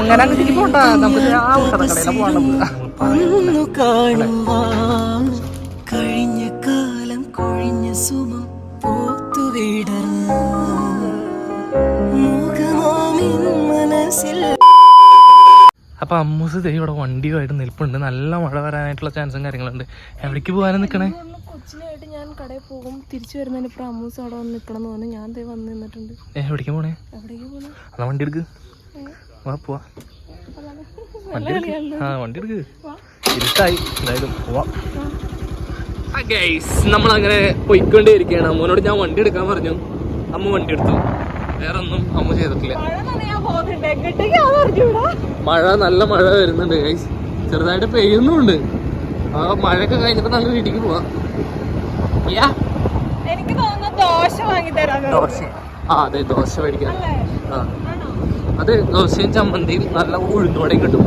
അങ്ങനെ പോണ്ട നമുക്ക് ആ ഒന്നു കാണുവാൻ കഴിഞ്ഞ കാലം കൊഴിഞ്ഞ സുഖം പൂത്തുവിടർന്നു മുഖമാമിൻ മനസ്സിൽ അപ്പൊ അമ്മൂസ് ദേ ഇവിടെ വണ്ടിയുമായിട്ട് നിൽപ്പുണ്ട്. നല്ല മഴ വരാനായിട്ടുള്ള ചാൻസും കാര്യങ്ങളുണ്ട്. എവിടേക്ക് പോകാനും നിൽക്കണേ കൊച്ചിനായിട്ട് ഞാൻ കടയിൽ പോകും. തിരിച്ചു വരുന്നതിന് ഇപ്പം അമ്മൂസ് അവിടെ വന്ന് നിൽക്കണം എന്ന് പറഞ്ഞു. ഞാൻ ദേ വന്ന് നിന്നിട്ടുണ്ട്. എവിടേക്ക് പോണേ? എവിടേക്ക് പോകുന്നു എന്നാ വണ്ടി എടുക്ക്. വാ പോവാ. വണ്ടി എടുക്ക്. ആ വണ്ടി എടുക്ക്. ഇരുട്ടായി. എന്തായാലും പോവാം. നമ്മളങ്ങനെ പോയിക്കൊണ്ടേയിരിക്കുകയാണ്. അമ്മൂനോട് ഞാൻ വണ്ടി എടുക്കാൻ പറഞ്ഞു. അമ്മ വണ്ടി എടുത്തു. വേറെ ഒന്നും അമ്മ ചെയ്തിട്ടില്ല. മഴ നല്ല മഴ വരുന്നുണ്ട് ഗൈസ് ചെറുതായിട്ട് പെയ്യുന്നുണ്ട്. ആ മഴയൊക്കെ കഴിഞ്ഞിട്ട് നല്ല വീട്ടിക്ക് പോവാ. എനിക്ക് തോന്നുന്നു ദോശ വാങ്ങി തരാം ദോശ. ആ അതെ ദോശ മേടിക്കാം. ആ. അത് ദോശയും ചമ്മന്തിയും നല്ല ഉഴുന്നോടെയും കിട്ടും.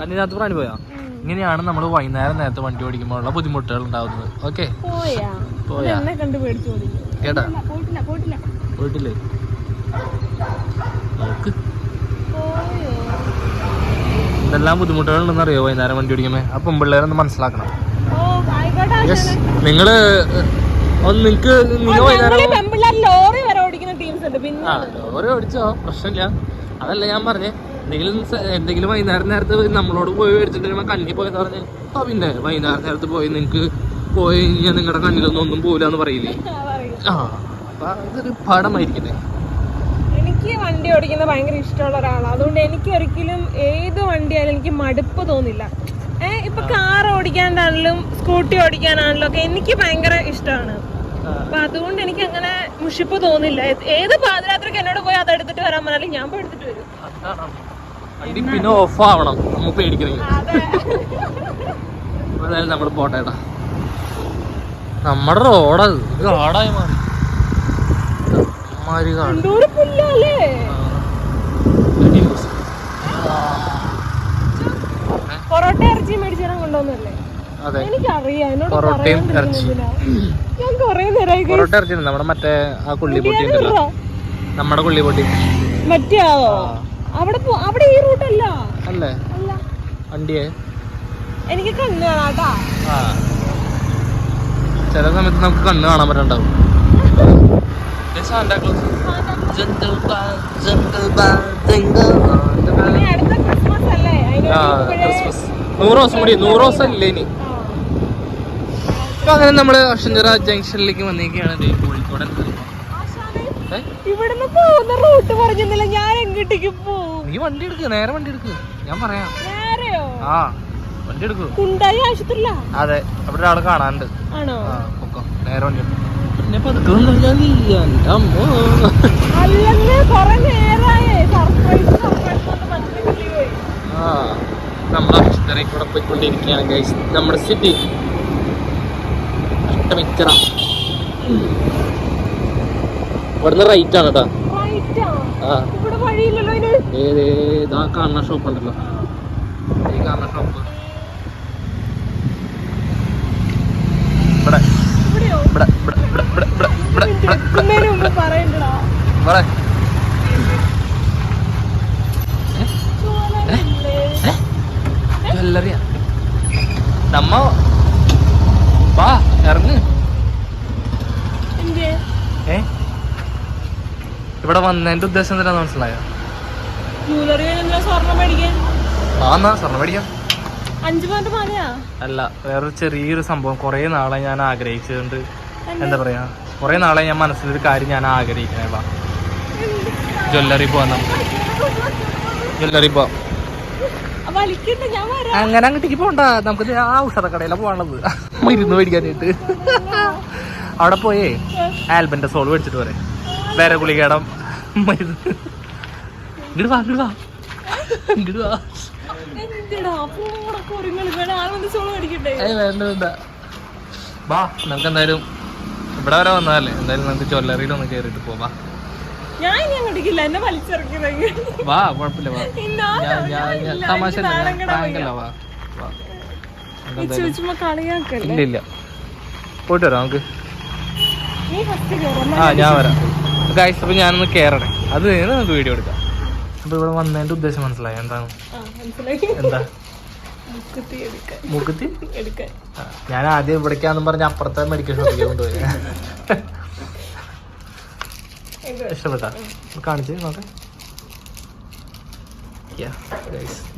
കണ്ണിനകത്ത് പ്രാണി പോയാ. ഇങ്ങനെയാണ് നമ്മൾ വൈകുന്നേരം നേരത്തെ വണ്ടി ഓടിക്കുമ്പോഴുള്ള ബുദ്ധിമുട്ടുകൾ ഉണ്ടാവുന്നത്. ഓക്കെ? പോയാ? കേട്ടാ പോയിട്ടില്ല നോക്ക്. എന്തെല്ലാം ബുദ്ധിമുട്ടുകളുണ്ടെന്ന് അറിയോ വൈകുന്നേരം വണ്ടി ഓടിക്കുമ്പോ? അപ്പം പിള്ളേരൊന്ന് മനസ്സിലാക്കണം. യെസ് നിങ്ങൾ നിങ്ങക്ക് നിങ്ങൾ വൈകുന്നേരം പെമ്പിള്ളേർ ലോറി ആ ഓടിച്ചോ? പ്രശ്നമില്ല. അതല്ല ഞാൻ പറഞ്ഞേ എന്തെങ്കിലും എന്തെങ്കിലും വൈകുന്നേരം നേരത്തെ നമ്മളോട് പോയി മേടിച്ചിട്ട് കണ്ണി പോയെന്ന് പറഞ്ഞ്. ആ പിന്നെ വൈകുന്നേരം നേരത്ത് പോയി നിങ്ങക്ക് പോയി ഞാൻ നിങ്ങളുടെ കണ്ണിലൊന്നും ഒന്നും പോവില്ല എന്ന് പറയില്ലേ? ആ അപ്പൊ അതൊരു പാഠമായിരിക്കട്ടെ. എനിക്ക് വണ്ടി ഓടിക്കുന്നത് ഭയങ്കര ഇഷ്ടമുള്ള ഒരാളാണ് അതുകൊണ്ട് എനിക്ക് ഒരിക്കലും ഏത് വണ്ടിയായാലും എനിക്ക് മടുപ്പ് തോന്നില്ല. ഏഹ് ഇപ്പൊ കാർ ഓടിക്കാനാണെങ്കിലും സ്കൂട്ടി ഓടിക്കാനാണെങ്കിലും ഒക്കെ എനിക്ക് ഭയങ്കര ഇഷ്ടമാണ്. അപ്പൊ അതുകൊണ്ട് എനിക്ക് അങ്ങനെ മുഷിപ്പ് തോന്നില്ല. ഏത് പാതിരാത്രിക്ക് എന്നോട് പോയി അത് എടുത്തിട്ട് വരാൻ പറഞ്ഞാലും ഞാൻ പോയി എടുത്തിട്ട് വരും. പിന്നെ ഓഫ് ആവണം നമ്മൾ അതായത് നമ്മൾ പോട്ടേട്ടാ നമ്മുടെ റോഡത് ഇത്. കാടായി മാറി. എന്തോരം പൊറോട്ട ഇറച്ചി കൊണ്ടുവന്നല്ലേ പൊറോട്ടയും നേരമായി പൊറോട്ട ഇറച്ചിട്ടുണ്ട് നമ്മുടെ മറ്റേ ആ കുള്ളിപ്പൊട്ടി ഉണ്ടല്ലോ. നമ്മുടെ കുള്ളിപ്പൊട്ടി. മറ്റേ അവിടെ അവിടെ ഈ റൂട്ടല്ല? അല്ലേ? വണ്ടിയെ? എനിക്ക് കണ്ണ് കാണാട്ടാ ചില സമയത്ത് നമുക്ക് കണ്ണ് കാണാൻ പറ്റണ്ടാവും. നൂറ് ദിവസം കൂടി നൂറ് ദിവസം ഇല്ലേ ഇനി. അപ്പൊ അങ്ങനെ നമ്മൾ അക്ഷഞ്ചിറ ജംഗ്ഷനിലേക്ക് വന്നിരിക്കുകയാണ് കോഴിക്കോട്? ഇവിടുന്ന് പോകുന്ന റൂട്ട് പറഞ്ഞില്ല? ഞാൻ എങ്ങോട്ടേക്ക് പോകും നീ വണ്ടി എടുക്ക് നേരെ വണ്ടി എടുക്ക്. ഞാൻ പറയാം. നേരെയോ? ആ. കുണ്ടായി ആശുപത്രിയില്ല അതെ അവിടെ ഒരാൾ കാണാനുണ്ട്. ആണോ? നേരെ വണ്ടി കൂടെ പോയിക്കൊണ്ടിരിക്കുകയാണ് ഗൈസ് നമ്മുടെ സിറ്റി. അഷ്ടമിച്ചിറ. ഇവിടുന്ന് റൈറ്റ് ആണ് കേട്ടോ ഏത് ഇതാ കാണുന്ന ഷോപ്പ് ഉണ്ടല്ലോ. ഈ കാണുന്ന ഷോപ്പ് ഇവിടെ ഇവിടെയോ ഇവിടെ ഇവിടെ ഇവിടെ ഇവിടെ ഇവിടെ ഇവിടെ ഇവിടെ എത്തുന്നതിന് മുമ്പ് പറയണ്ടടാ ഇവിടെ ചോലയില്ലേ? ജ്വല്ലറിയാ നമ്മ വാ ഇറങ്ങ്. എന്ത്? ഏ? ഇവിടെ വന്നതിന്റെ ഉദ്ദേശം എന്താണെന്ന് മനസ്സിലായോ? ആന്നാ സ്വർണം മേടിക്കാം. അല്ല വേറൊരു ചെറിയൊരു സംഭവം. കൊറേ നാളെ ഞാൻ ആഗ്രഹിച്ചതുകൊണ്ട്. എന്താ പറയാ? കുറേ നാളെ ഞാൻ മനസ്സിലൊരു കാര്യം ഞാൻ ആഗ്രഹിക്കണേ വാ. ജ്വല്ലറി പോവാം നമുക്ക്. ജ്വല്ലറി പോവാം. അങ്ങനെ അങ്ങോട്ടേക്ക് പോണ്ട. നമുക്ക് ആ ഔഷധക്കടയിലാണ് പോകാനുള്ളത് മരുന്ന് മേടിക്കാനായിട്ട്. അവിടെ പോയേ ആൽബന്റെ സോൾ മേടിച്ചിട്ട് പോരെ. വേറെ ഗുളികേടം മരുന്ന്. ഇങ്ങോട്ട് വാ ഇങ്ങോട്ട് വാ. ഇങ്ങോട്ട് വാ. വേണ്ട വേണ്ട. വാ നമുക്ക് എന്തായാലും ഇവിടെ വരെ വന്നതല്ലേ? എന്തായാലും നമുക്ക് ജ്വല്ലറിയിൽ ഒന്ന് കയറിയിട്ട് പോവാ. ഞാൻ ഇനി എന്നെ വാ കുഴപ്പമില്ല വാ. ഞാൻ ഞാൻ ഞാൻ തമാശ പ്രാങ്കല്ല വാ ഇല്ല ഇല്ല. പോയിട്ട് വരാം നമുക്ക്. ആ ഞാൻ വരാം. ഗൈസ് അപ്പൊ ഞാനൊന്ന് കേറണേ അത് നമുക്ക് വീഡിയോ എടുക്കാം. അപ്പൊ ഇവിടെ വന്നതിന്റെ ഉദ്ദേശം മനസ്സിലായി? എന്താണ്? എന്താ? എടുക്കാൻ. ഞാൻ ആദ്യം ഇവിടേക്കാന്നും പറഞ്ഞ അപ്പുറത്തെ മെഡിക്കൽ ഷോപ്പിലേക്ക് കൊണ്ടുപോയി. ഇഷ്ടപ്പെട്ട? കാണിച്ച് നോക്കാം.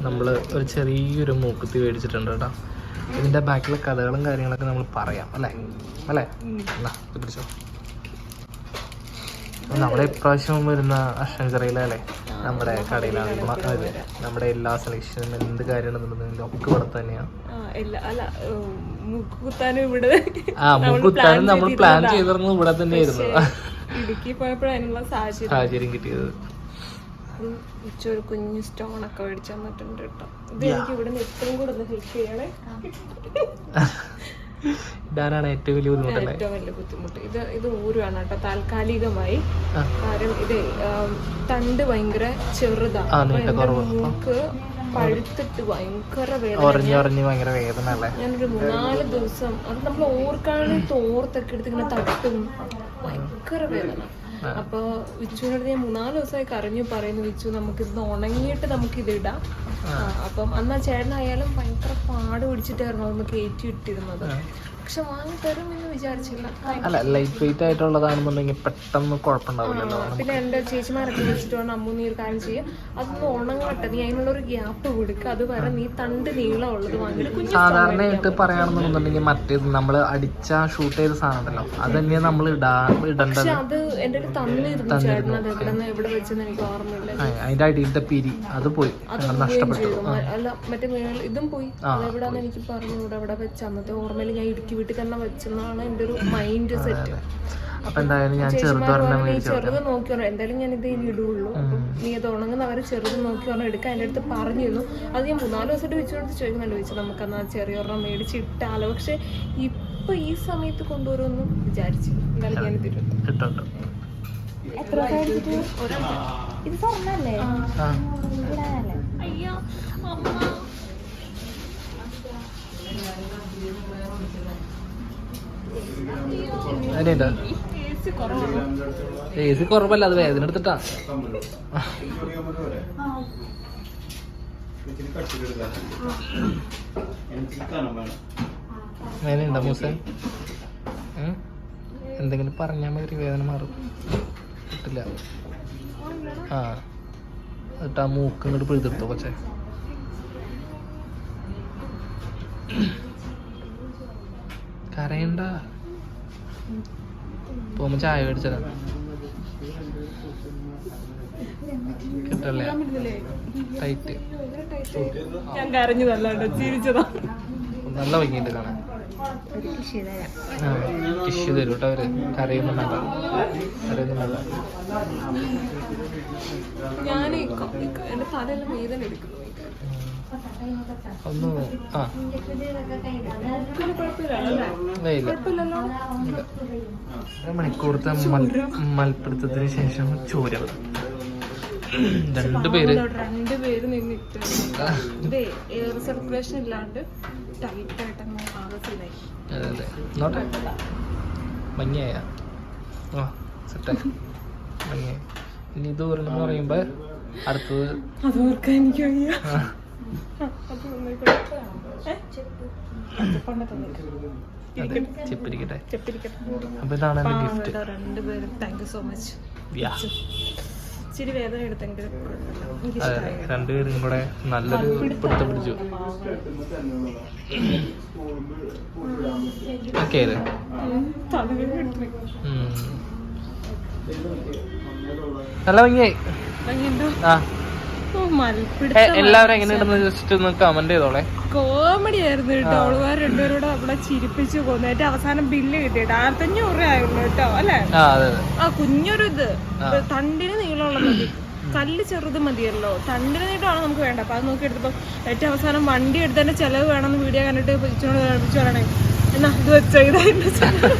നമ്മൾ ഒരു ചെറിയൊരു മൂക്കുത്തി മേടിച്ചിട്ടുണ്ട് കേട്ടോ. ഇതിന്റെ ബാക്കിലെ കഥകളും കാര്യങ്ങളൊക്കെ നമ്മൾ പറയാം അല്ലേ? അല്ലേ? പിടിച്ചോ. നമ്മളെ ഇപ്രാവശ്യം വരുന്ന അഷ്ടഞ്ചിറയിലല്ലേ നമ്മുടെ കടയിലാണ് നമ്മുടെ എല്ലാ സെലക്ഷനും എന്ത് കാര്യമാണെന്നുണ്ടെങ്കിലും ഒക്കെ ഇവിടെ തന്നെയാണ് ആ മുക്കുത്താനും നമ്മൾ പ്ലാൻ ചെയ്തിരുന്നത് ഇവിടെ തന്നെയായിരുന്നു. ഇടുക്കി പോയപ്പോഴും അതിനുള്ള സാഹചര്യം. സാഹചര്യം കിട്ടിയത്. ഒരു കുഞ്ഞു സ്റ്റോൺ ഒക്കെ മേടിച്ചു തന്നിട്ടുണ്ട് കേട്ടോ. ഇത് എനിക്ക് ഇവിടെ നിന്ന് ഏറ്റവും കൂടുതൽ ഹെൽപ്പ് ചെയ്യണേ. ഇടാനാണ് ഏറ്റവും വലിയ ബുദ്ധിമുട്ട് ഏറ്റവും വലിയ ബുദ്ധിമുട്ട്. ഇത് ഇത് ഊരുവാണ് കേട്ടോ താൽക്കാലികമായി. കാരണം ഇത് തണ്ട് ഭയങ്കര ചെറുതാണ് മൂക്ക് പഴുത്തിട്ട് ഭയങ്കര വേദന. ഞാനൊരു മൂന്നാൽ ദിവസം അത് നമ്മൾ ഓർക്കാണ് തോർത്തൊക്കെ എടുത്തിങ്ങനെ തട്ടും. ഭയങ്കര വേദന. അപ്പൊ വിച്ചുവിനോട് ഞാൻ മൂന്നാൽ ദിവസമായി കരഞ്ഞു പറയുന്നു വിച്ചു നമുക്ക് ഇത് ഉണങ്ങിയിട്ട് നമുക്ക് ഇത് ഇടാം അപ്പം അന്ന് ചേട്ടനായാലും ഭയങ്കര പാട് പിടിച്ചിട്ടായിരുന്നു അതൊന്ന് കയറ്റി ഇട്ടിരുന്നത്. പക്ഷെ വാങ്ങി തരും എന്ന് വിചാരിച്ചില്ല. അല്ല ലൈറ്റ് വെയിറ്റ് ആയിട്ടുള്ളതാണെന്നുണ്ടെങ്കിൽ പെട്ടെന്ന് കുഴപ്പമുണ്ടാവില്ലല്ലോ. പിന്നെ എന്റെ ചേച്ചിമാരൊക്കെ വെച്ചിട്ടാണ് അമ്മു നീ ഒരു കാര്യം ചെയ്യുക അതൊന്ന് ഉണങ്ങട്ടെ നീ അതിനുള്ള ഒരു ഗ്യാപ്പ് കൊടുക്കുക അതുവരെ നീ തണ്ട് നീളമുള്ളത് വാങ്ങിയിട്ട് സാധാരണയായിട്ട് പറയുകയാണെന്നുണ്ടെങ്കിൽ മറ്റേത് നമ്മൾ അടിച്ച ഷൂട്ട് ചെയ്ത സാധനം ഉണ്ടല്ലോ അത് തന്നെയാണ് നമ്മൾ ഇടാ ഇടേണ്ടത്. പക്ഷെ അത് എന്റെ ഒരു തന്നിരുന്നു ചേട്ടൻ അത് എവിടെ നിന്ന് എവിടെ വെച്ചെന്ന് എനിക്ക് ഓർമ്മയില്ല. അതിന്റെ അടിയിലത്തെ പിരി അത് പോയി. നഷ്ടപ്പെട്ടു. അല്ല മറ്റേ ഇതും പോയി. അതെവിടാന്ന് എനിക്ക് പറഞ്ഞു ഇവിടെ എവിടെ വെച്ച? അന്നത്തെ ഓർമ്മയിൽ ഞാൻ ഇടുക്കി വീട്ടിൽ തന്നെ വെച്ചെന്നാണ് എന്റെ ഒരു മൈൻഡ് സെറ്റ് അപ്പൊ എന്തായാലും ഞാൻ ചെറുതൊരെണ്ണം ചെറുത് നോക്കി പറഞ്ഞു. എന്തായാലും ഞാൻ ഇത് ഇടുള്ളൂ. നീ അത് ഉണങ്ങുന്നവരെ ചെറുത് നോക്കി പറഞ്ഞു. എടുക്കാൻ എന്റെ അടുത്ത് പറഞ്ഞിരുന്നു അത് ഞാൻ മൂന്നാൽ ദിവസമായിട്ട് വെച്ചോടുത്ത് ചോദിക്കുന്നുണ്ട്. വെച്ച് നമുക്ക് എന്നാൽ ചെറിയൊരെണ്ണം മേടിച്ച് ഇട്ടാലോ. പക്ഷെ ഇപ്പൊ ഈ സമയത്ത് കൊണ്ടുവരുമെന്നും വിചാരിച്ചു എന്തായാലും ഞാൻ ഇതിട്ടു ഇട്ടുണ്ട് എത്ര ഇത് സ്വർണല്ലേ? അയ്യോ അമ്മ. എ സി കുറവല്ല അത് വേദന എടുത്തിട്ടാ. വേദനയുണ്ടോ മൂസ? എന്തെങ്കിലും പറഞ്ഞാൽ മതി വേദന മാറും. കിട്ടില്ല. ആ. എന്നിട്ട് ആ മൂക്ക് ഇങ്ങോട്ട് പിഴുതെടുത്തോ കൊച്ചേ. കരയണ്ട. പോകുമ്പോ ചായ മേടിച്ചതാ. കിട്ടല്ലേ? ടൈറ്റ് ഞാൻ കരഞ്ഞതല്ലാണ്ട് ചിരിച്ചതാ. നല്ല ഭംഗിയുണ്ട് കാണാൻ. ടിഷ്യൂ തരും കേട്ടോ അവർ. കരയൊന്നും വേണ്ട കരയൊന്നും വേണ്ട ഞാൻ എന്റെ തലയെല്ലാം വേദന എടുക്കുന്നു. ഒന്ന് ആ. ഇല്ല. മണിക്കൂറത്തെ മൽ മൽപ്പിടുത്തത്തിന് ശേഷം ചോര രണ്ടുപേര് രണ്ടുപേര് നിന്നിട്ട്. ഇല്ലാണ്ട് ടൈറ്റ് ആയിട്ട് അതെ അതെ. നോട്ടെ. ആ സെറ്റായി ഇനി ഇത് പറയുമ്പോ അടുത്തത് അത് ഓർക്കാൻ എനിക്ക് ചെപ്പിരിക്കട്ടെ. അപ്പൊ ഇതാണ് എന്റെ ഗിഫ്റ്റ് രണ്ടുപേരും. താങ്ക് യു സോ മച്ച് ഇച്ചിരി വേദന ഇഷ്ടമായി രണ്ടുപേരും കൂടെ നല്ലൊരു പിടുത്തം പിടിച്ചു. ഓക്കെ എടുത്തു നല്ല ഭംഗിയായി. ആ. ഓ എങ്ങനെ എല്ലാവരും എങ്ങനെയുണ്ടെന്ന് ജസ്റ്റ് ഒന്ന് കമന്റ് ചെയ്തോളെ. കോമഡി ആയിരുന്നു കേട്ടോ. അവളുമാർ രണ്ടുപേരോട് അവിടെ ചിരിപ്പിച്ചു കൊന്നു. ഏറ്റവും അവസാനം ബില്ല് കിട്ടിയിട്ട് ആയിരത്തഞ്ഞൂറ് രൂപ ആയുള്ളൂ കേട്ടോ അല്ലെ? ആ കുഞ്ഞൊരു ഇത്. തണ്ടിന് നീളമുള്ള മതി. കല്ല് ചെറുത് മതിയല്ലോ. തണ്ടിന് നീട്ടമാണ് നമുക്ക് വേണ്ട അപ്പൊ അത് നോക്കി എടുത്തപ്പോ ഏറ്റവും അവസാനം വണ്ടി എടുത്തതിന്റെ ചെലവ് വേണമെന്ന് വീഡിയോ കണ്ടിട്ട് പറയണേ. എന്നാ ഇത് വെച്ചോ ചെലവ്.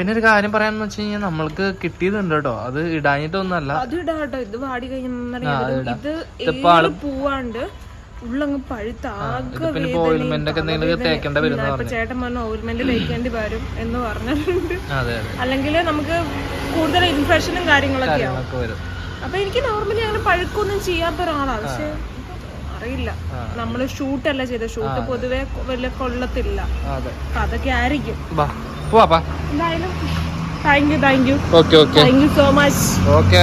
പിന്നെ ഒരു കാര്യം പറയാന്ന് വെച്ച് കഴിഞ്ഞാൽ നമ്മൾക്ക് കിട്ടിയതുണ്ട് കേട്ടോ. അത് ഇടാഞ്ഞിട്ടൊന്നല്ല അത് ഇടാട്ടോ ഇത് വാടി കഴിഞ്ഞാൽ ഇടാം. ഇത് പൂവാണ്ട് ഉള്ളങ്ങ് പഴുത്ത് ആകെ ointment ഒക്കെ എന്തെങ്കിലും. തേക്കേണ്ട വരും ചേട്ടൻ പറഞ്ഞ ഓയിൽമെന്റ് തേക്കേണ്ടി വരും എന്ന് പറഞ്ഞിട്ടുണ്ട്. അല്ലെങ്കിൽ നമുക്ക് കൂടുതൽ ഇൻഫെക്ഷനും കാര്യങ്ങളൊക്കെ വരും. അപ്പൊ എനിക്ക് നോർമലി അങ്ങനെ പഴുക്കൊന്നും ചെയ്യാത്ത ഒരാളാണ് പക്ഷെ അറിയില്ല. നമ്മൾ ഷൂട്ടല്ല ചെയ്ത ഷൂട്ട് പൊതുവെ വലിയ കൊള്ളത്തില്ല. അപ്പൊ അതൊക്കെ ആയിരിക്കും. ബാ പോവാ എന്തായാലും. Thank you thank you okay okay thank you so much okay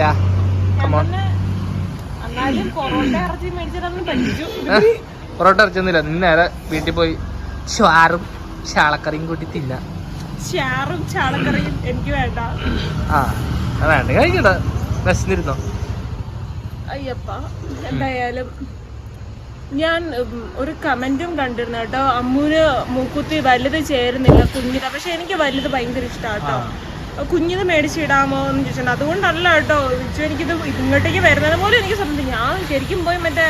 yeah എന്നാലും പൊറോട്ട ഇറച്ചൊന്നുമില്ല നിന്നേരെ നേരെ വീട്ടിൽ പോയി ഷാറും ചാളക്കറിയും കൂട്ടി തിന്ന. ചാറും ചാളക്കറിയും എനിക്ക് വേണ്ട. ആ വേണ്ട. കഴിക്കണ്ട. വിശന്നിരുന്നോ? അയ്യപ്പ എന്തായാലും ഞാൻ ഒരു കമന്റും കണ്ടിരുന്നു കേട്ടോ. അമ്മൂന് മൂക്കുത്തി വലുത് ചേരുന്നില്ല കുഞ്ഞിന് പക്ഷെ എനിക്ക് വലുത് ഭയങ്കര ഇഷ്ടാട്ടോ കുഞ്ഞിത് മേടിച്ചിടാമോ എന്ന് ചോദിച്ചിട്ടുണ്ട്. അതുകൊണ്ടല്ല കേട്ടോ. എനിക്കിത് ഇങ്ങോട്ടേക്ക് വരുന്നത് പോലും എനിക്ക് സംബന്ധിച്ചു ഞാൻ ശരിക്കും പോയി മറ്റേ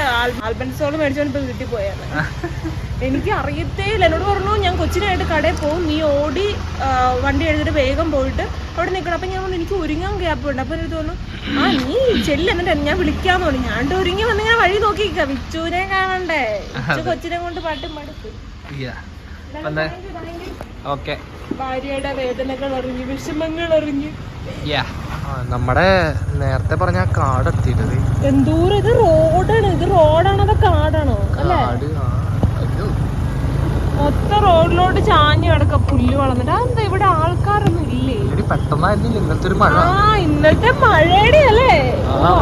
ആൽബൻസോൾ മേടിച്ചോണ്ട് ഇപ്പൊ വീട്ടിൽ പോയാണ് എനിക്ക് അറിയത്തേ ഇല്ല എന്നോട് പറഞ്ഞു ഞാൻ കൊച്ചിനായിട്ട് കടയിൽ പോകും. നീ ഓടി വണ്ടി എഴുതിട്ട് വേഗം പോയിട്ട് അവിടെ നിൽക്കണം. അപ്പൊ ഞാൻ പറഞ്ഞു എനിക്ക് ഒരുങ്ങാൻ ഗ്യാപ്പ് ഉണ്ട്. അപ്പൊ എനിക്ക് തോന്നുന്നു ആ നീ ചെല്ല്. എന്നിട്ട് ഞാൻ വിളിക്കാന്ന് പറഞ്ഞു. ഞാൻ ഒരുങ്ങി വന്ന് ഞാൻ വഴി നോക്കി നിൽക്കാം. വിച്ചുവിനെ കാണണ്ടേ? വിച്ചു കൊച്ചിനെ കൊണ്ട് പാട്ടും വന്നേ ഓക്കെ ഭാര്യയുടെ വേദനകൾ അറിഞ്ഞു വിഷമങ്ങൾ അറിഞ്ഞു നമ്മുടെ നേരത്തെ പറഞ്ഞ കാട് എത്തിയിട്ടത്. എന്തോരം? ഇത് റോഡാണ്. ഇത് റോഡാണോ അതോ കാടാണോ? കാട്. മൊത്തം റോഡിലോട്ട് ചാഞ്ഞു കിടക്ക പുല്ല് വളർന്നിട്ട്. അതെന്താ ഇവിടെ ആൾക്കാരൊന്നും ഇല്ലേ? പെട്ടെന്ന് പെട്ടെന്നായിരുന്നില്ല ഇന്നത്തെ ഒരു മഴ. ആ ഇന്നത്തെ മഴയുടെ അല്ലേ?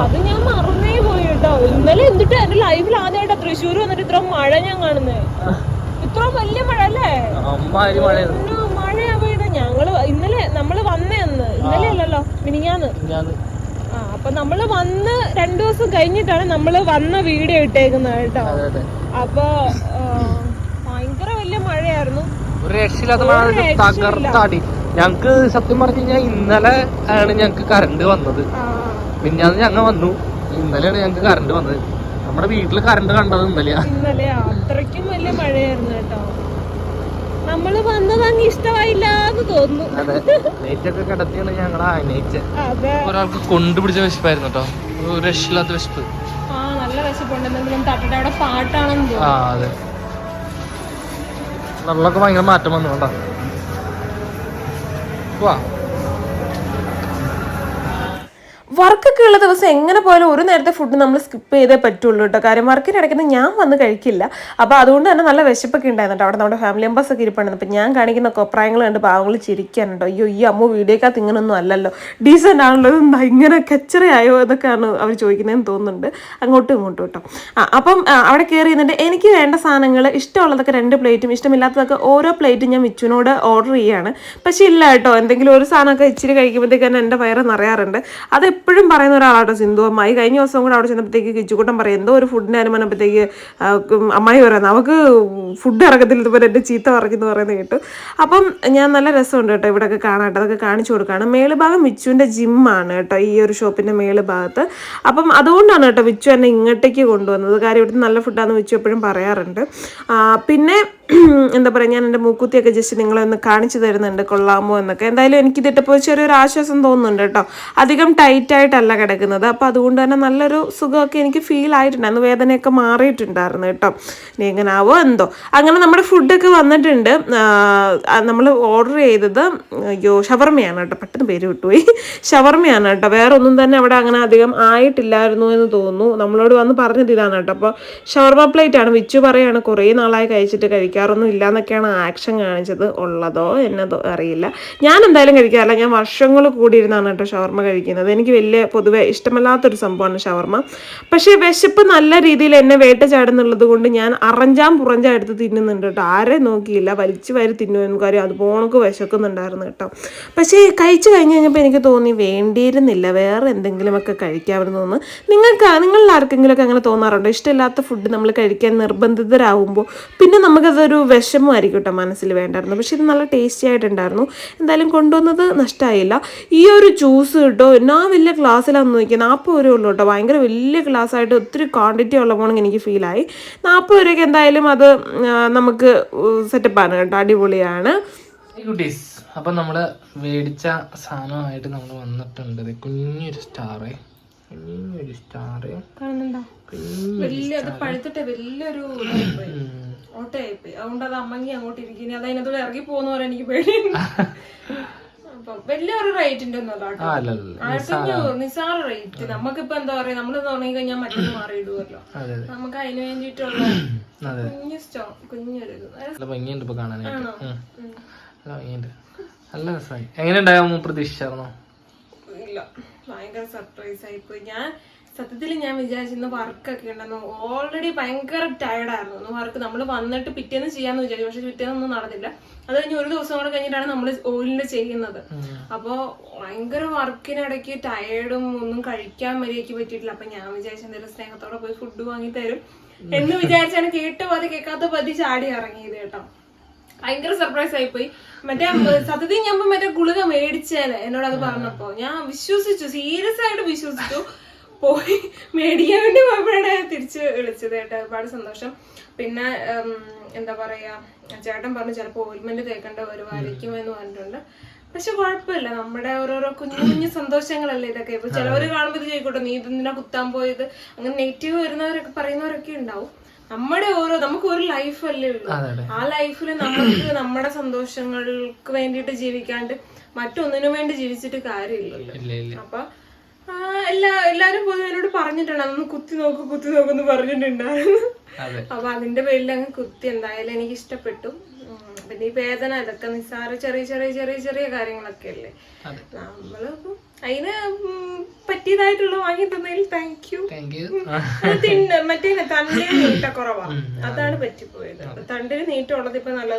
അത് ഞാൻ മറന്നേ പോയി കേട്ടോ. ഇന്നലെ എന്തിട്ട്? എന്റെ ലൈഫിൽ ആദ്യമായിട്ടാ തൃശ്ശൂർ വന്നിട്ട് ഇത്ര മഴ ഞാൻ കാണുന്നത് ഇത്ര വലിയ മഴ അല്ലേ? മഴയാ? പെയ്ത ഞങ്ങൾ ഇന്നലെ നമ്മൾ വന്നേ അന്ന്. ഇന്നലെ അല്ലല്ലോ മിനിഞ്ഞാന്ന്. ആ അപ്പൊ നമ്മൾ വന്ന് രണ്ടു ദിവസം കഴിഞ്ഞിട്ടാണ് നമ്മൾ വന്ന വീഡിയോ ഇട്ടേക്കുന്നത് കേട്ടോ. അപ്പൊ ഭയങ്കര വലിയ മഴയായിരുന്നു. ഒരു രക്ഷയില്ലാത്ത മഴ തകർത്താടി. ഞങ്ങക്ക് സത്യം പറഞ്ഞു കഴിഞ്ഞാൽ ഇന്നലെ ആണ് ഞങ്ങക്ക് കറണ്ട് വന്നത്. പിന്നെ അത് ഞങ്ങ വന്നു. ഇന്നലെയാണ് ഞങ്ങക്ക് കറണ്ട് വന്നത്. നമ്മുടെ വീട്ടിൽ കറണ്ട് കണ്ടത് ഇന്നലെ അത്രയ്ക്കും വലിയ മഴയായിരുന്നു കേട്ടോ. നമ്മൾ വന്നത് അങ്ങ് ഇഷ്ടമായില്ല എന്ന് തോന്നുന്നു. അതെ നെയ്റ്റൊക്കെ കിടത്തിയാണ് ഞങ്ങളെ അനയിച്ച ഒരാൾക്ക് കൊണ്ടുപിടിച്ച വിശപ്പായിരുന്നു കേട്ടോ. ഒരു രക്ഷയില്ലാത്ത വിശപ്പ്. ആ നല്ല വിശപ്പുണ്ടെന്നെങ്കിലും തട്ടയുടെ അവിടെ പാട്ടാണെന്ന് ആ അതെ. വെള്ളമൊക്കെ ഭയങ്കര മാറ്റം വന്നു കേട്ടോ. വാ വർക്കൊക്കെ ഉള്ള ദിവസം എങ്ങനെ പോയാലും ഒരു നേരത്തെ ഫുഡ് നമ്മൾ സ്കിപ്പ് ചെയ്തേ പറ്റുള്ളൂ കേട്ടോ. കാര്യം വർക്കിന് ഇടയ്ക്കുന്ന ഞാൻ വന്ന് കഴിക്കില്ല. അപ്പോൾ അതുകൊണ്ട് തന്നെ നല്ല വിശപ്പൊക്കെ ഉണ്ടായിരുന്നു അവിടെ നമ്മുടെ ഫാമിലി മെമ്പേഴ്സ് ഒക്കെ ഇരിപ്പുണ്ടായിരുന്നു അപ്പം ഞാൻ കാണിക്കുന്ന കൊപ്രായങ്ങൾ കണ്ട് പാവങ്ങൾ ചിരിക്കാനുണ്ടോ. അയ്യോ ഈ അമ്മ വീഡിയോക്കകത്ത് ഇങ്ങനൊന്നും അല്ലല്ലോ. ഡീസന്റ് ആണല്ലോ. ഇതെന്താ ഇങ്ങനെ കച്ചറയായോ എന്നൊക്കെയാണ് അവർ ചോദിക്കുന്നതെന്ന് തോന്നുന്നുണ്ട്. അങ്ങോട്ടും ഇങ്ങോട്ടും കേട്ടോ. ആ അപ്പം അവിടെ കയറി നിന്നിട്ട് എനിക്ക് വേണ്ട സാധനങ്ങൾ ഇഷ്ടമുള്ളതൊക്കെ രണ്ട് പ്ലേറ്റും ഇഷ്ടമില്ലാത്തതൊക്കെ ഓരോ പ്ലേറ്റും ഞാൻ മിച്ചുവിനോട് ഓർഡർ ചെയ്യാണ്. പക്ഷേ ഇല്ല കേട്ടോ. എന്തെങ്കിലും ഒരു സാധനമൊക്കെ ഇച്ചിരി കഴിക്കുമ്പോഴത്തേക്ക് തന്നെ എന്റെ വയറ് നിറയാറുണ്ട്. അത് എപ്പോഴും പറയുന്ന ഒരാളാട്ടോ സിന്ധു. അമ്മായി കഴിഞ്ഞ ദിവസം കൂടെ അവിടെ ചെന്നപ്പോഴത്തേക്ക് കിച്ചുകൂട്ടം പറയും എന്തോ ഒരു ഫുഡിന് അനുമാനപ്പോഴത്തേക്ക് അമ്മായി പറയുന്നത് അവൾക്ക് ഫുഡ് ഇറക്കത്തില്ല ഇതുപോലെ എന്റെ ചീത്ത പറയുന്നത് പറയുന്നത് കേട്ടു. അപ്പം ഞാൻ നല്ല രസമുണ്ട് കേട്ടോ ഇവിടെയൊക്കെ കാണാട്ടോ അതൊക്കെ കാണിച്ചു കൊടുക്കുകയാണ് മേളുഭാഗം വിച്ചുവിന്റെ ജിമ്മാണ് കേട്ടോ ഈ ഒരു ഷോപ്പിന്റെ മേളുഭാഗത്ത്. അപ്പം അതുകൊണ്ടാണ് കേട്ടോ വിച്ചു എന്നെ ഇങ്ങോട്ടേക്ക് കൊണ്ടുവന്നത്. കാര്യം ഇവിടുത്തെ നല്ല ഫുഡാണെന്ന് വിച്ചു എപ്പോഴും പറയാറുണ്ട്. പിന്നെ എന്താ പറയുക ഞാൻ എന്റെ മൂക്കുത്തിയൊക്കെ ജസ്റ്റ് നിങ്ങളെ ഒന്ന് കാണിച്ചു തരുന്നുണ്ട് കൊള്ളാമോ എന്നൊക്കെ. എന്തായാലും എനിക്ക് എനിക്കിതിട്ടപ്പോൾ ചെറിയൊരു ആശ്വാസം തോന്നുന്നുണ്ട് കേട്ടോ. അധികം ടൈറ്റായിട്ടല്ല കിടക്കുന്നത്. അപ്പോൾ അതുകൊണ്ട് തന്നെ നല്ലൊരു സുഖമൊക്കെ എനിക്ക് ഫീൽ ആയിട്ടുണ്ടായിരുന്നു വേദനയൊക്കെ മാറിയിട്ടുണ്ടായിരുന്നു കേട്ടോ. ഇനി എങ്ങനാവോ എന്തോ. അങ്ങനെ നമ്മുടെ ഫുഡൊക്കെ വന്നിട്ടുണ്ട്. നമ്മൾ ഓർഡർ ചെയ്തത് അയ്യോ ഷവർമയാണ് കേട്ടോ. പെട്ടെന്ന് പേര് വിട്ടുപോയി. ഷവർമയാണ് കേട്ടോ. വേറെ ഒന്നും തന്നെ അവിടെ അങ്ങനെ അധികം ആയിട്ടില്ലായിരുന്നു എന്ന് തോന്നുന്നു. നമ്മളോട് വന്ന് പറഞ്ഞത് ഇതാണ് കേട്ടോ. അപ്പോൾ ഷവർമ പ്ലേറ്റ് ആണ്. വിച്ചു പറയാണ് കുറേ നാളായി കഴിച്ചിട്ട് കഴിക്കാറൊന്നും ഇല്ല എന്നൊക്കെയാണ് ആക്ഷൻ കാണിച്ചത്. ഉള്ളതോ എന്നതോ അറിയില്ല. ഞാൻ എന്തായാലും കഴിക്കാറില്ല. ഞാൻ വർഷങ്ങൾ കൂടിയിരുന്നാണ് കേട്ടോ ഷവർമ കഴിക്കുന്നത്. എനിക്ക് വലിയ പൊതുവെ ഇഷ്ടമല്ലാത്തൊരു സംഭവമാണ് ഷവർമ. പക്ഷേ വിശപ്പ് നല്ല രീതിയിൽ എന്നെ വേട്ടചാടുന്നുള്ളത് കൊണ്ട് ഞാൻ അറഞ്ചാം പുറഞ്ചാം എടുത്ത് തിന്നുന്നുണ്ട് കേട്ടോ. ആരെ നോക്കിയില്ല. വലിച്ചു വാരി തിന്നുമെന്ന് കാര്യം അതുപോണക്ക് വിശക്കുന്നുണ്ടായിരുന്നു കേട്ടോ. പക്ഷേ കഴിച്ചു കഴിഞ്ഞ് കഴിഞ്ഞപ്പോൾ എനിക്ക് തോന്നി വേണ്ടിയിരുന്നില്ല. വേറെ എന്തെങ്കിലുമൊക്കെ കഴിക്കാമായിരുന്നു എന്ന് നിങ്ങൾക്ക് നിങ്ങളിൽ ആർക്കെങ്കിലുമൊക്കെ അങ്ങനെ തോന്നാറുണ്ടോ? ഇഷ്ടമില്ലാത്ത ഫുഡ് നമ്മൾ കഴിക്കാൻ നിർബന്ധിതരാകുമ്പോൾ പിന്നെ നമുക്കതൊരു വിഷമമായിരിക്കും കേട്ടോ മനസ്സിൽ വേണ്ടായിരുന്നു. പക്ഷേ ഇത് നല്ല ടേസ്റ്റി ആയിട്ടുണ്ടായിരുന്നു. എന്തായാലും കൊണ്ടുവന്നത് നഷ്ടമായില്ല ഈ ഒരു ജ്യൂസ് കേട്ടോ എന്നാ വലിയ ഗ്ലാസ്സിലാന്ന് നോക്കിയാൽ നാൽപ്പത് രൂപ ഉള്ളൂ കേട്ടോ ഭയങ്കര വലിയ ഗ്ലാസ് ആയിട്ട് ഒത്തിരി ക്വാണ്ടിറ്റി ഉള്ള പോണെങ്കിൽ എനിക്ക് ഫീലായി നാൽപ്പത് രൂപയ്ക്ക് എന്തായാലും അത് നമുക്ക് സെറ്റപ്പാണ് കേട്ടോ. അടിപൊളിയാണ്. കുട്ടീസ് അപ്പൊ നമ്മൾ മേടിച്ച സാധനമായിട്ട് നമ്മൾ വന്നിട്ടുണ്ട്. കുഞ്ഞൊരു സ്റ്റാറ് കുഞ്ഞൊരു സ്റ്റാറ് കാണുന്നുണ്ടോ വലിയ അത് പഴുത്തിട്ട് വലിയൊരു അതുകൊണ്ട് അത് അമ്മങ്ങി അങ്ങോട്ട് ഇരിക്കുന്നു. അത് അതിനകത്തോടെ ഇറങ്ങി പോകുന്ന പോലെ എനിക്ക് പേടിയുണ്ട് വലിയൊരു റേറ്റിന്റെ ഒന്നും അല്ല ആയിരത്തഞ്ഞൂറ് റേറ്റ്. നമുക്കിപ്പോ എന്താ പറയാ? നമ്മൾ തുടങ്ങി കഴിഞ്ഞാൽ മറ്റൊന്ന് മാറിയിടുമല്ലോ നമുക്ക് അതിന് വേണ്ടിട്ടുള്ള അതെ. കുഞ്ഞു സ്റ്റോ കുഞ്ഞൊരു. ഭംഗിയുണ്ട് ഇപ്പൊ കാണാനായിട്ട്. നല്ല ഭംഗിയുണ്ട്. നല്ല രസമായി. എങ്ങനെ ഉണ്ടാവും പ്രതീക്ഷിച്ചായിരുന്നോ? ഭയങ്കര സർപ്രൈസ് ആയിപ്പോയി. ഞാൻ സത്യത്തിൽ ഞാൻ വിചാരിച്ചിരുന്നു വർക്കൊക്കെ ഉണ്ടെന്ന്. ഓൾറെഡി ഭയങ്കര ടയർഡായിരുന്നു വർക്ക് നമ്മൾ വന്നിട്ട് പിറ്റേന്ന് ചെയ്യാന്ന് വിചാരിച്ചു. പക്ഷെ പിറ്റേന്ന് ഒന്നും നടന്നില്ല. അത് കഴിഞ്ഞ് ഒരു ദിവസം കൂടെ കഴിഞ്ഞിട്ടാണ് നമ്മൾ ഓയിലിൽ ചെയ്യുന്നത്. അപ്പോ ഭയങ്കര വർക്കിനിടയ്ക്ക് ടയേർഡും ഒന്നും കഴിക്കാൻ മര്യാദയ്ക്ക് പറ്റിയിട്ടില്ല. അപ്പൊ ഞാൻ വിചാരിച്ച എന്തെങ്കിലും സ്നേഹത്തോടെ പോയി ഫുഡ് വാങ്ങി തരും. എന്ന് വിചാരിച്ചാണ് കേട്ട് പതി കേൾക്കാത്ത പതി ചാടി ഇറങ്ങിയത് കേട്ടോ. ഭയങ്കര സർപ്രൈസ് ആയിപ്പോയി. മറ്റേ സത്യത്തിൽ ഞാൻ മറ്റേ ഗുളിക മേടിച്ചേനെ എന്നോട് അത് പറഞ്ഞപ്പോ. ഞാൻ വിശ്വസിച്ചു സീരിയസ് ആയിട്ട് വിശ്വസിച്ചു. പോയി മേടിക്കാൻ വേണ്ടി പോയപ്പോഴാണ് തിരിച്ച് വിളിച്ചത് കേട്ടോ. ഒരുപാട് സന്തോഷം. പിന്നെ എന്താ പറയാ ചേട്ടൻ പറഞ്ഞു ചിലപ്പോ ഓയിൽമെന്റ് തേക്കേണ്ട വരുമായിരിക്കും എന്ന് പറഞ്ഞിട്ടുണ്ട്. പക്ഷെ കുഴപ്പമില്ല. നമ്മുടെ ഓരോരോ കുഞ്ഞു കുഞ്ഞു സന്തോഷങ്ങളല്ലേ ഇതൊക്കെ. ഇപ്പൊ ചിലവര് കാണുമ്പോൾ ഇത് ചോദിക്കട്ടെ നീ ഇതെന്തിനാ കുത്താൻ പോയത്? അങ്ങനെ നെഗറ്റീവ് വരുന്നവരൊക്കെ പറയുന്നവരൊക്കെ ഉണ്ടാവും. നമ്മുടെ ഓരോ നമുക്ക് ഒരു ലൈഫ് അല്ലേ ഉള്ളൂ. ആ ലൈഫിൽ നമുക്ക് നമ്മുടെ സന്തോഷങ്ങൾക്ക് വേണ്ടിയിട്ട് ജീവിക്കാണ്ട് മറ്റൊന്നിനു വേണ്ടി ജീവിച്ചിട്ട് കാര്യമില്ല അപ്പൊ എല്ലാ എല്ലാരും പൊതുവെ എന്നോട് പറഞ്ഞിട്ടുണ്ട് അതൊന്ന് കുത്തി നോക്ക് കുത്തി നോക്കുന്നു പറഞ്ഞിട്ടുണ്ടായിരുന്നു അപ്പൊ അതിന്റെ പേരിൽ അങ്ങ് കുത്തി എന്തായാലും എനിക്ക് ഇഷ്ടപ്പെട്ടു. പിന്നെ ഈ വേദന ഇതൊക്കെ നിസ്സാര ചെറിയ ചെറിയ ചെറിയ ചെറിയ കാര്യങ്ങളൊക്കെ അല്ലേ? നമ്മൾ അതിന് പറ്റിയതായിട്ടുള്ള വാങ്ങി തന്നതിൽ താങ്ക് യു തിന്ന മറ്റേ തണ്ടിന് കുറവാണ് അതാണ് പറ്റിപ്പോയത്. തണ്ടിന് നീട്ടമുള്ളത് ഇപ്പൊ നല്ല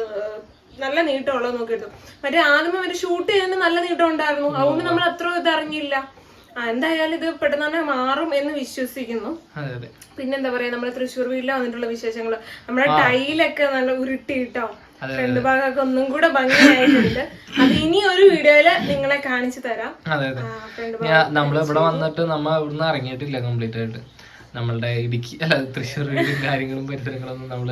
നല്ല നീട്ടമുള്ളത് നോക്കിയെടുത്തു മറ്റേ ആദ്യമേ അവർ ഷൂട്ട് ചെയ്യുന്ന നല്ല നീട്ടം ഉണ്ടായിരുന്നു. അതുകൊണ്ട് നമ്മൾ അത്ര ഇതറിഞ്ഞില്ല എന്തായാലും ഇത് പെട്ടെന്ന് തന്നെ മാറും എന്ന് വിശ്വസിക്കുന്നു. പിന്നെന്താ പറയാ നമ്മുടെ തൃശ്ശൂർ വീട്ടിൽ വന്നിട്ടുള്ള വിശേഷങ്ങൾ നമ്മുടെ ടൈലൊക്കെ നല്ല ഉരുട്ടിയിട്ടോ. ഫ്രണ്ട് ഭാഗമൊക്കെ ഒന്നും കൂടെ ഭംഗിയായിട്ടുണ്ട്. അത് ഇനി ഒരു വീഡിയോയിൽ നിങ്ങളെ കാണിച്ചു തരാം. ഇവിടെ വന്നിട്ട് നമ്മ ഇവിടുന്ന് ഇറങ്ങിയിട്ടില്ല കംപ്ലീറ്റ് ആയിട്ട്. നമ്മളുടെ ഇടുക്കി അല്ല തൃശ്ശൂർ കാര്യങ്ങളും പരിസരങ്ങളൊന്നും നമ്മൾ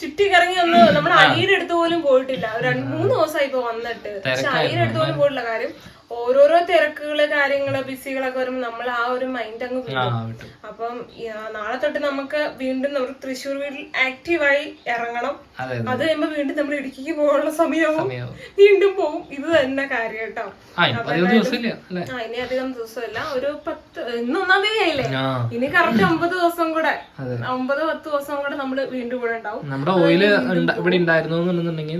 ചുറ്റി കറങ്ങി ഒന്ന് നമ്മൾ അരിയുടെ അടുത്ത് പോലും പോയിട്ടില്ല. രണ്ട് മൂന്ന് ദിവസമായി ഇപ്പൊ വന്നിട്ട്. പക്ഷെ അടുത്ത് പോലും പോയിട്ടില്ല കാര്യം ഓരോരോ തിരക്കുകൾ കാര്യങ്ങൾ ബിസികളൊക്കെ വരുമ്പോ നമ്മൾ ആ ഒരു മൈൻഡ് അങ്ങ് വിട്ടു. അപ്പം നാളെ തൊട്ട് നമുക്ക് വീണ്ടും നമ്മൾ തൃശ്ശൂർ വീട്ടിൽ ആക്റ്റീവായി ഇറങ്ങണം. അതെ കഴിയുമ്പോ വീണ്ടും നമ്മൾ ഇടുക്കിക്ക് പോകാനുള്ള സമയവും വീണ്ടും പോകും. ഇത് തന്നെ കാര്യം കേട്ടോ. ഇനി അധികം ദിവസമില്ല. ഒരു പത്ത് ഇന്ന് ഒന്നാം തീയതി ആയില്ലേ? ഇനി കറക്റ്റ് ഒമ്പത് ദിവസം കൂടെ. ഒമ്പത് പത്ത് ദിവസം കൂടെ നമ്മൾ വീണ്ടും ഇവിടെ ഉണ്ടാവും. നമ്മുടെ ഓയിൽ ഇവിടെ ഉണ്ടായിരുന്നു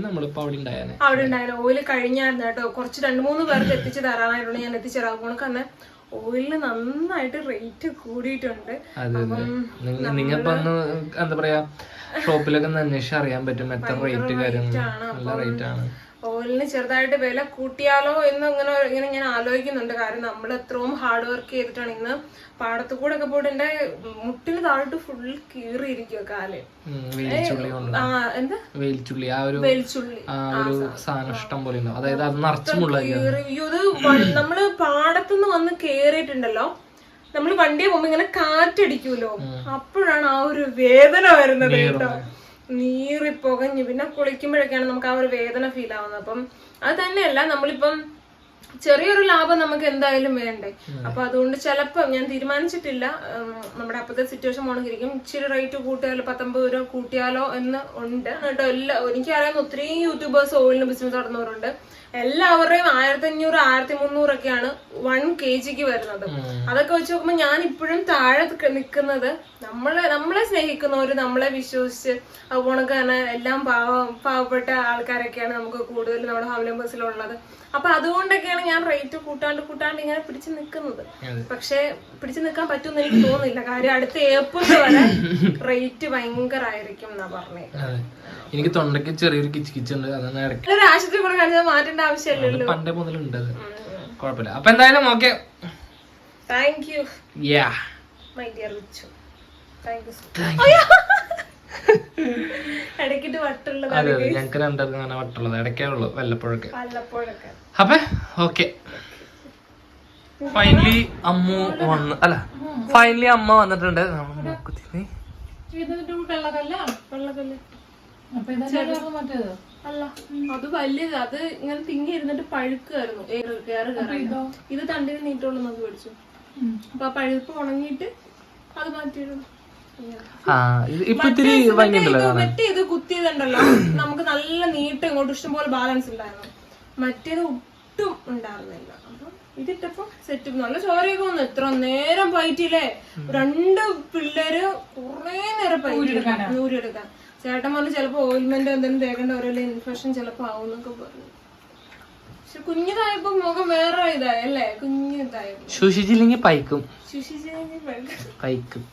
നമ്മളിപ്പോ അവിടെ ഉണ്ടായാനെ. അവിടെ ഉണ്ടായിരുന്നു ഓയിൽ കഴിഞ്ഞായിരുന്നു കേട്ടോ. കുറച്ച് രണ്ടു മൂന്ന് പേർക്ക് എത്തിച്ചു തരാനായിട്ടുണ്ട് ഞാൻ എത്തിച്ചേരാം അതുകൊണ്ട് തന്നെ ഓയിലിന് നന്നായിട്ട് റേറ്റ് കൂടിയിട്ടുണ്ട്. എന്താ പറയാ ഷോപ്പിലൊക്കെ അന്വേഷിച്ച് അറിയാൻ പറ്റും എത്ര റേറ്റ് കാര്യം. നല്ല റേറ്റ് ആണ്. ഓയിലിന് ചെറുതായിട്ട് വില കൂട്ടിയാലോ എന്ന് ഇങ്ങനെ ഇങ്ങനെ ഞാൻ ആലോചിക്കുന്നുണ്ട്. കാരണം നമ്മൾ എത്രയും ഹാർഡ് വർക്ക് ചെയ്തിട്ടാണ് ഇന്ന് പാടത്തു കൂടെ ഒക്കെ പോയിട്ട് എന്റെ മുട്ടിന് താഴോട്ട് ഫുൾ കീറിയിരിക്കുക കാൽ. വെയിൽച്ചുള്ളി ആ എന്താ? വെയിൽച്ചുള്ളി. ആ ഒരു ഒരു സാധനം ഇഷ്ടം പോലെ അതായത് അത് നിറച്ച് മുള്ളാക്കി കീറി അയ്യോ, ഇത് വ- നമ്മൾ പാടത്തുനിന്ന് വന്ന് കേറിയിട്ടുണ്ടല്ലോ. നമ്മൾ വണ്ടിയെ പോകുമ്പോ ഇങ്ങനെ കാറ്റടിക്കൂലോ അപ്പോഴാണ് ആ ഒരു വേദന വരുന്നത് കേട്ടോ. നീറി പിന്നെ കുളിക്കുമ്പോഴൊക്കെയാണ് നമുക്ക് ആ ഒരു വേദന ഫീൽ ആവുന്നത്. അപ്പം അത് തന്നെയല്ല നമ്മളിപ്പം ചെറിയൊരു ലാഭം നമുക്ക് എന്തായാലും വേണ്ടേ. അപ്പൊ അതുകൊണ്ട് ചിലപ്പോ ഞാൻ തീരുമാനിച്ചിട്ടില്ല. നമ്മുടെ അപ്പത്തെ സിറ്റുവേഷൻ പോണെങ്കിരിക്കും ഇച്ചിരി റേറ്റ് കൂട്ടിയാലോ പത്തൊമ്പത് രൂപ കൂട്ടിയാലോ എന്ന് ഉണ്ട്. എന്നിട്ട് എല്ലാ എനിക്കറിയാവുന്ന ഒത്തിരി യൂട്യൂബേഴ്സ് ഓയിലിന് ബിസിനസ് നടന്നവരുണ്ട്. എല്ലാവരുടെയും ആയിരത്തി അഞ്ഞൂറ് ആയിരത്തി മുന്നൂറൊക്കെയാണ് വൺ കെ ജിക്ക് വരുന്നത് അതൊക്കെ വെച്ച് നോക്കുമ്പോൾ ഞാൻ ഇപ്പോഴും താഴെ നിൽക്കുന്നത് നമ്മളെ നമ്മളെ സ്നേഹിക്കുന്നവര് നമ്മളെ വിശ്വസിച്ച് അതുപോലെ തന്നെ എല്ലാം പാവ പാവപ്പെട്ട ആൾക്കാരൊക്കെയാണ് നമുക്ക് കൂടുതൽ നമ്മുടെ ഫാമിലി മെമ്പേഴ്സിലുള്ളത് അപ്പൊ അതുകൊണ്ടൊക്കെയാണ് ഞാൻ റേറ്റ് കൂട്ടാണ്ട് കൂട്ടാണ്ട് ഇങ്ങനെ പിടിച്ചു നിൽക്കുന്നത്. പക്ഷെ പിടിച്ചു നിൽക്കാൻ പറ്റുമെന്ന് എനിക്ക് തോന്നുന്നില്ല. കാര്യം അടുത്ത ഏപ്രിൽ വരെ റേറ്റ് ഭയങ്കരായിരിക്കും എന്നാ പറഞ്ഞത് എനിക്ക് തൊണ്ടയ്ക്ക് ചെറിയൊരു കിച്ച് കിച്ച് ഉണ്ട്. അതാണ് ഇടയ്ക്ക്. ഒരു ആശുപത്രി കൂടെ കാണിച്ചാൽ മാറ്റേണ്ട ആവശ്യമില്ലല്ലോ. പണ്ടേ മുതലുണ്ട് അത് കുഴപ്പമില്ല. അപ്പൊ എന്തായാലും okay thank you yeah my dear Vichu. Thank you അതെ അതെ. ഞങ്ങൾക്ക് രണ്ടുപേർക്കും അങ്ങനെ വട്ടുള്ളത്. ഇടയ്ക്കേ ഉള്ളൂ വല്ലപ്പോഴൊക്കെ. വല്ലപ്പോഴൊക്കെ. അപ്പൊ ഓക്കെ. ഫൈനലി അമ്മു വന്ന് അല്ല ഫൈനലി അമ്മ വന്നിട്ടുണ്ട്. അത് വലിയത് അത് ഇങ്ങനെ തിങ്ങി ഇരുന്നിട്ട് പഴുക്കായിരുന്നു കയറ് ഇത് തണ്ടിന് നീട്ടുള്ളൂ നമുക്ക് പിടിച്ചു അപ്പൊ ആ പഴുപ്പ് ഉണങ്ങിയിട്ട് അത് മാറ്റിയിരുന്നു ഇപ്പൊ ഇത്തിരി ഇത് ഇത് കുത്തിയതുണ്ടല്ലോ. നമുക്ക് നല്ല നീട്ട് ഇങ്ങോട്ട് ഇഷ്ടംപോലെ ബാലൻസ് ഉണ്ടായിരുന്നു. മറ്റേത് ഒട്ടും ഉണ്ടായിരുന്നില്ല. അപ്പൊ ഇതിട്ടപ്പോ സെറ്റ് നല്ല ചോരയൊക്കെ വന്നു. എത്ര നേരം പയറ്റില്ലേ രണ്ട് പിള്ളേര് കുറെ നേരം പയറ്റി ഊരിയെടുക്കാൻ ചേട്ടൻ പറഞ്ഞു ചിലപ്പോ ഓയിൽമെന്റ് എന്തെങ്കിലും തേക്കേണ്ട ഓരോ ഇൻഫെക്ഷൻ ചിലപ്പോ ആവും എന്നൊക്കെ പറഞ്ഞു. പക്ഷെ കുഞ്ഞിതായപ്പോ മുഖം വേറെ ഇതായല്ലേ കുഞ്ഞിതായപ്പോ. സൂക്ഷിച്ചില്ലെങ്കിൽ പൈക്കും. ശുശിച്ചെങ്കിൽ പൈക്കും.